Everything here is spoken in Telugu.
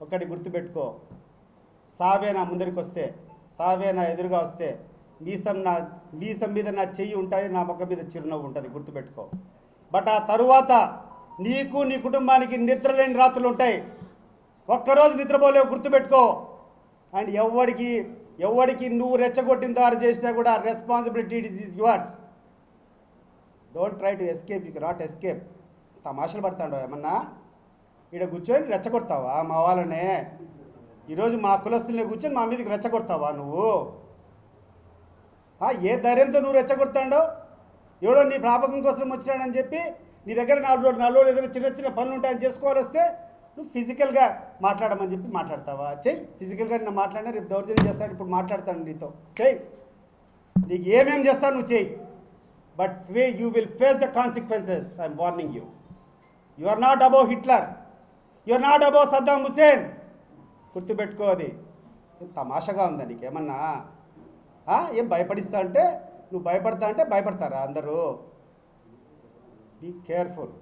ఒకటి గుర్తుపెట్టుకో. సావే నా ముందరికి వస్తే సావే నా ఎదురుగా వస్తే మీసం నా మీసం మీద నా చెయ్యి ఉంటుంది నా మొక్క మీద చిరునవ్వు ఉంటుంది గుర్తుపెట్టుకో. బట్ ఆ తరువాత నీకు నీ కుటుంబానికి నిద్రలేని రాత్రులు ఉంటాయి. ఒక్కరోజు నిద్రపోలేవు గుర్తుపెట్టుకో. అండ్ ఎవరికి ఎవరికి నువ్వు రెచ్చగొట్టిన దారి చేసినా కూడా responsibility is yours don't try to escape you not escape తమాషలు పడతాడు ఏమన్నా? ఈడ కూర్చొని రెచ్చగొడతావా మా వాళ్ళనే? ఈరోజు మా కులస్తుల్ని కూర్చొని మా మీదకి రెచ్చగొడతావా నువ్వు? ఆ, ఏ ధైర్యంతో నువ్వు రెచ్చగొడతాడో? ఎవడో నీ ప్రాపకం కోసం వచ్చినాడని చెప్పి నీ దగ్గర నాలుగు రోజులు నాలుగు రోజులు ఏదైనా చిన్న చిన్న పనులు ఉంటాయని చేసుకోవాలి వస్తే నువ్వు ఫిజికల్గా మాట్లాడమని చెప్పి మాట్లాడతావా? చెయ్యి ఫిజికల్గా నేను మాట్లాడినా రేపు దౌర్జన్యం చేస్తాను ఇప్పుడు మాట్లాడతాను నీతో. చెయ్యి నీకు ఏమేం చేస్తావు నువ్వు చెయ్యి but way you will face the consequences I'm warning you you are not above Hitler your not above Saddam Hussein గుర్తుపెట్టుకో అది తమాషగా ఉందా నీకేమన్నా? ఏం భయపడిస్తా అంటే నువ్వు భయపడతా అంటే భయపడతారా అందరూ? Be careful